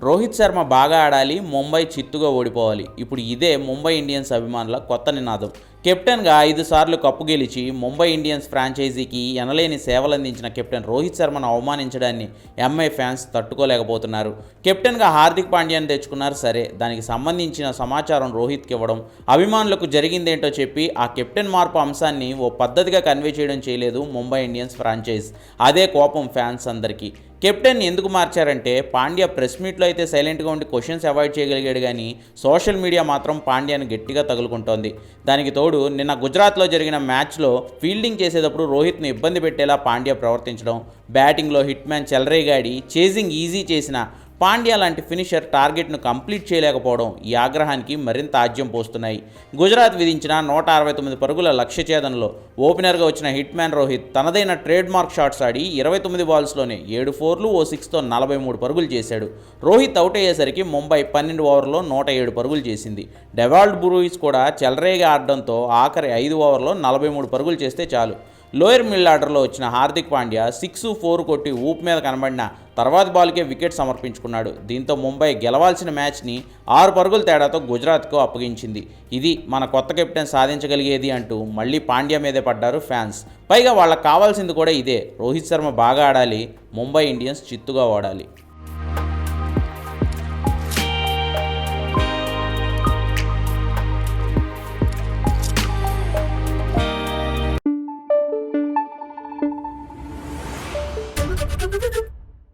రోహిత్ శర్మ బాగా ఆడాలి ముంబై చిత్తుగా ఓడిపోవాలి. ఇప్పుడు ఇదే ముంబై ఇండియన్స్ అభిమానుల కొత్త నినాదం. కెప్టెన్గా ఐదు సార్లు కప్పు గెలిచి ముంబై ఇండియన్స్ ఫ్రాంచైజీకి ఎనలేని సేవలందించిన కెప్టెన్ రోహిత్ శర్మను అవమానించడాన్ని ఎంఐ ఫ్యాన్స్ తట్టుకోలేకపోతున్నారు. కెప్టెన్గా హార్దిక్ పాండ్యాన్ని తెచ్చుకున్నారు సరే దానికి సంబంధించిన సమాచారం రోహిత్కి ఇవ్వడం అభిమానులకు జరిగిందేంటో చెప్పి ఆ కెప్టెన్ మార్పు అంశాన్ని ఓ పద్ధతిగా కన్వే చేయడం చేయలేదు ముంబై ఇండియన్స్ ఫ్రాంచైజ్. అదే కోపం ఫ్యాన్స్ అందరికీ. కెప్టెన్ ఎందుకు మార్చారంటే పాండ్యా ప్రెస్ మీట్లో అయితే సైలెంట్గా ఉండి క్వశ్చన్స్ అవాయిడ్ చేయగలిగాడు కానీ సోషల్ మీడియా మాత్రం పాండ్యాను గట్టిగా తగులుకుంటోంది. దానికి తోడు నిన్న గుజరాత్లో జరిగిన మ్యాచ్లో ఫీల్డింగ్ చేసేటప్పుడు రోహిత్ను ఇబ్బంది పెట్టేలా పాండ్యా ప్రవర్తించడం బ్యాటింగ్లో హిట్ మ్యాన్ చెలరేగాడి చేజింగ్ ఈజీ చేసిన పాండ్యా లాంటి ఫినిషర్ టార్గెట్ను కంప్లీట్ చేయలేకపోవడం ఈ ఆగ్రహానికి మరింత ఆజ్యం పోస్తున్నాయి. గుజరాత్ విధించిన నూట అరవై తొమ్మిది పరుగుల లక్ష్య ఛేదనలో ఓపెనర్గా వచ్చిన హిట్ మ్యాన్ రోహిత్ తనదైన ట్రేడ్ మార్క్ షాట్స్ ఆడి ఇరవై తొమ్మిది బాల్స్లోనే ఏడు ఫోర్లు ఓ సిక్స్తో నలభై మూడు పరుగులు చేశాడు. రోహిత్ అవుట్ అయ్యేసరికి ముంబై పన్నెండు ఓవర్లో నూట ఏడు పరుగులు చేసింది. డెవాల్డ్ బ్రూయిస్ కూడా చెలరేగా ఆడడంతో ఆఖరి ఐదు ఓవర్లో నలభై మూడు పరుగులు చేస్తే చాలు. లోయర్ మిల్ ఆర్డర్లో వచ్చిన హార్దిక్ పాండ్యా సిక్స్ ఫోర్ కొట్టి ఊపు మీద కనబడిన తర్వాత బాల్కే వికెట్ సమర్పించుకున్నాడు. దీంతో ముంబై గెలవాల్సిన మ్యాచ్ని ఆరు పరుగుల తేడాతో గుజరాత్కు అప్పగించింది. ఇది మన కొత్త కెప్టెన్ సాధించగలిగేది అంటూ మళ్ళీ పాండ్యా మీదే పడ్డారు ఫ్యాన్స్. పైగా వాళ్ళకు కావాల్సింది కూడా ఇదే. రోహిత్ శర్మ బాగా ఆడాలి. ముంబై ఇండియన్స్ చిత్తుగా ఓడాలి.